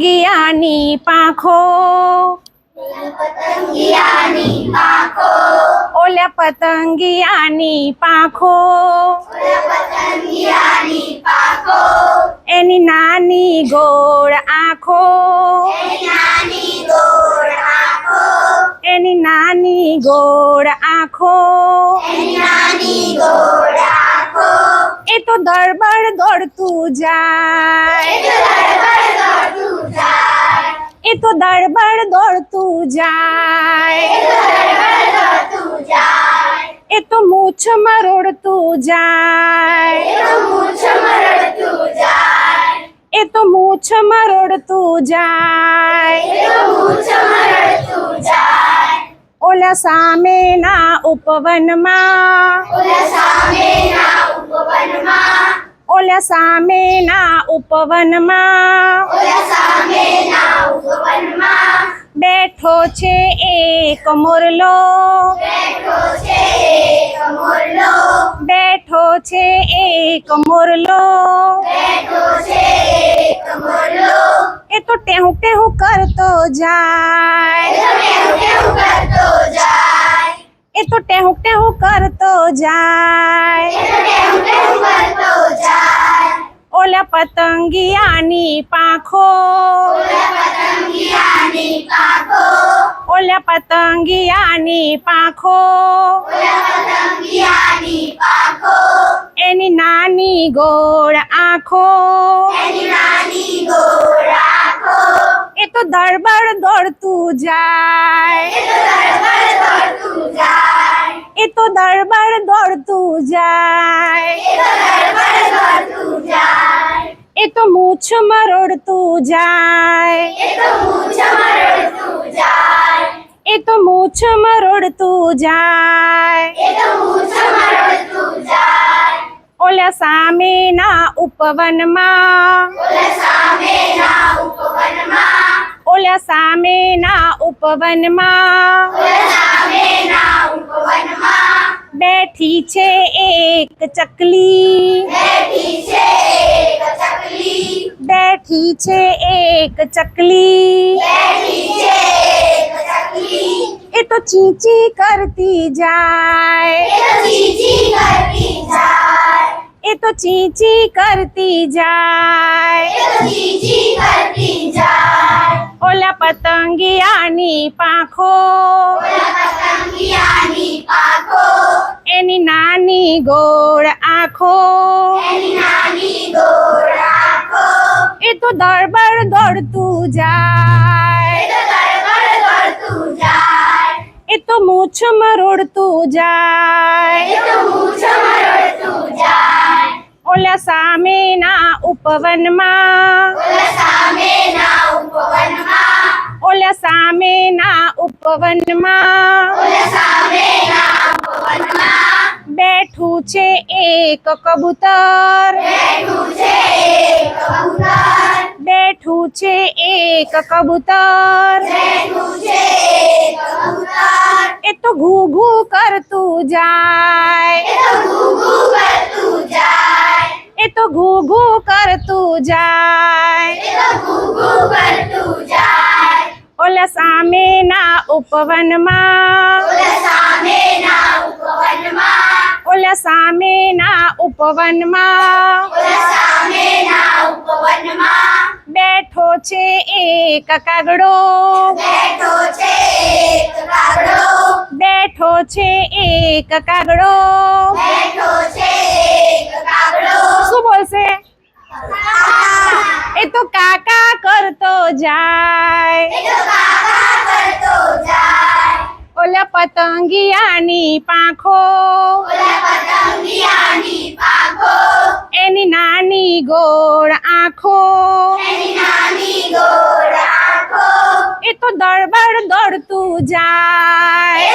પતંગિયાની પાંખો. પતંગિયાની પાંખો ઓલા પતંગિયાની પાંખો. પાંખો એની નાની ગોળ આંખો. એની નાની ગોળ આંખો. એ તો દળબડ દોડતું જાય. જાય એ તો દળબડ દોડતું જાય ધડબડ દોડતું જાય એ તો મૂછ મરોડતું જાય તો મૂછ મરડતું જાય એ તો મૂછ મરોડતું જાય તો મૂછ મરડતું જાય ઓલા સામેના ઉપવનમાં ઓલા સામેના ઉપવનમાં ઓલા સામેના ઉપવનમાં બેઠો છે એક મોરલો. બેઠો છે એક મોરલો. એ તો ટેહું ટેહું કરતો જાય. એ તો ટેહું ટેહું કરતો જાય કેવું કેવું કરતો જાય ઓલા પતંગિયાની પાંખો ઓલા પતંગિયાની પાંખો ઓલા પતંગિયાની પાંખો ઓલા પતંગિયાની પાંખો એની નાની ગોળ આંખો એની નાની ગોળ આંખો એ તો દળબડ દોડતું જાય ધડબડ દોડતું જાય એ તો દળબડ દોડતું જાય ધડબડ દોડતું જાય એ તો મૂછ મરોડતું જાય એ તો મૂછ મરડતું જાય એ તો મૂછ મરોડતું જાય એ તો મૂછ મરડતું જાય ઓલા સામેના ઉપવનમાં ઓલા સામેના ઉપવનમાં ઓલા સામેના ઉપવનમાં ઓલા સામેના ઉપવનમાં બેઠી છે એક ચકલી બેઠી છે એક ચકલી બેઠી છે એક ચકલી બેઠી છે એક ચકલી એ તો ચીંચી કરતી જાય એ તો ચીચી કરતી જાય એ તો ચીંચી કરતી જાય એ તો ચીચી કરતી જાય ઓલા પતંગિયાની પાંખો ઓલા પતંગિયાની પાંખો એની નાની ગોળ આંખો એની નાની ગોળ આંખો એ તો દળબડ દોડતું એ જાય તો ધડબડ દોડતું જાય એ તો મૂછ મરોડતું એ જાય તો મૂછ મરડતું જાય ઓલા સામેના ઉપવનમાં ઓલા સામેના ઉપવનમાં ઓલા સામેના ઉપવનમાં ઓલા સામેના ઉપવનમાં બેઠું છે એક કબૂતર બેઠું છે એક કબૂતર બેઠું છે એક કબૂતર બેઠું છે એક કબૂતર એ તો ઘૂ ઘૂ કરતું જાય એ તો ઘૂઘૂ કરતું જાય ઉપવનમાં. ઓલા સામેના ઉપવનમાં. બેઠો છે એક કાગડો. બેઠો છે એક કાગડો. બેઠો છે એક કાગડો બેઠો શું બોલશે? એ તો કાકા કરતો જાય. ઓલ પતંગિયાની પાંખો. એની નાની ગોળ આંખો. એ તો દળબડ દોડતું જાય.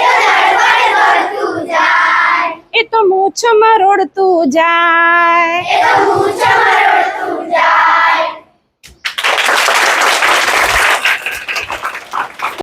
એ તો મૂછમાં રોડતું જાય.